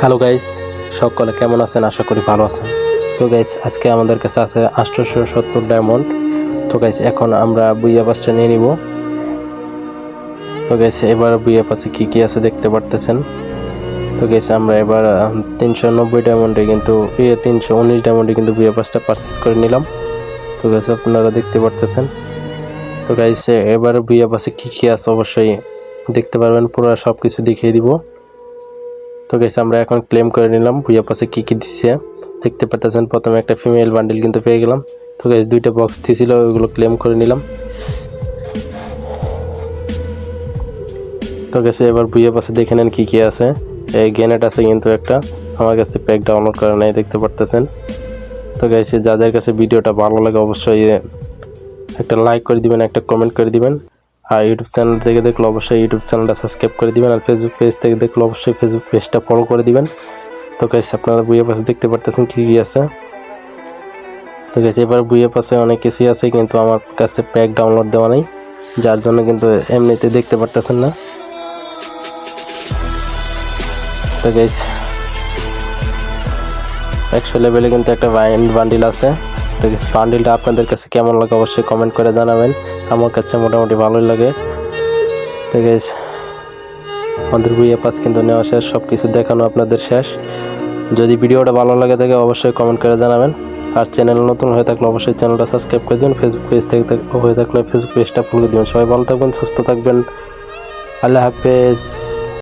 Hello guys সকলে কেমন আছেন? আশা করি ভালো আছেন। তো গাইস আজকে আমাদের কাছে আছে আঠারোশো সত্তর ডায়মন্ড তো গাইস এখন আমরা বুইয়া পাসটা নিয়ে নিব। তো গাইস এবার বুইয়া পাসে কী কী আছে দেখতে পারতেছেন? তো গাইস আমরা এবার তিনশো নব্বই ডায়মন্ডে কিন্তু ইয়ে তিনশো উনিশ ডায়মন্ডে কিন্তু বুইয়া পাসটা পারচেস করে নিলাম। তো গাইস আপনারা দেখতে পারতেছেন। তো গাইস এবার বুইয়া পাসে কী কী আছে অবশ্যই দেখতে পারবেন। পুরো সব কিছু দেখিয়ে দিব। তো গেছে আমরা এখন ক্লেম করে নিলাম। ভুইয়া পাশে কী কী দিছে? দেখতে পাচ্ছেন প্রথমে একটা ফিমেল বান্ডিল কিন্তু পেয়ে গেলাম। তো গেছে দুইটা বক্স দিয়েছিল ওইগুলো ক্লেম করে নিলাম। তো গেছে এবার ভুইয়া পাশে দেখে নেন কী কী আছে। এই গ্যানেট আছে কিন্তু একটা। আমার কাছে প্যাক ডাউনলোড করা নাই, দেখতে পারতেছেন। তো গেছে যাদের কাছে ভিডিওটা ভালো লাগে, অবশ্যই একটা লাইক করে দিবেন, একটা কমেন্ট করে দিবেন। আর ইউটিউব চ্যানেল থেকে দেখলে অবশ্যই ইউটিউব চ্যানেলটা সাবস্ক্রাইব করে দিবেন আর ফেসবুক পেজ থেকে দেখলে অবশ্যই ফেসবুক পেজটা ফলো করে দিবেন। তো গাইস আপনারা বুয়ে পাশে দেখতে পারতেছেন কী কী আছে। তো গাইস এবার বুয়ে পাশে অনেক কিছুই আছে, কিন্তু আমার কাছে প্যাক ডাউনলোড দেওয়া নেই। যার জন্য কিন্তু এমনিতে দেখতে পারতেছেন না। তো গাইস একশো লেভেলে কিন্তু একটা বান্ডিল আছে। তো বান্ডিলটা আপনাদের কাছে কেমন লাগে অবশ্যই কমেন্ট করে জানাবেন। আমার কাছে মোটামুটি ভালোই লাগে। তো গাইস আমাদের বইয়ে পাস কিন্তু নেওয়া শেষ সব কিছু দেখানো আপনাদের শেষ। যদি ভিডিওটা ভালো লাগে থাকে, অবশ্যই কমেন্ট করে জানাবেন। আর চ্যানেল নতুন হয়ে থাকলে অবশ্যই চ্যানেলটা সাবস্ক্রাইব করে দিন ফেসবুক পেজ থেকে হয়ে থাকলে ফেসবুক পেজটা ফলো দিবেন। সবাই ভালো থাকবেন, সুস্থ থাকবেন। আল্লাহ হাফেজ।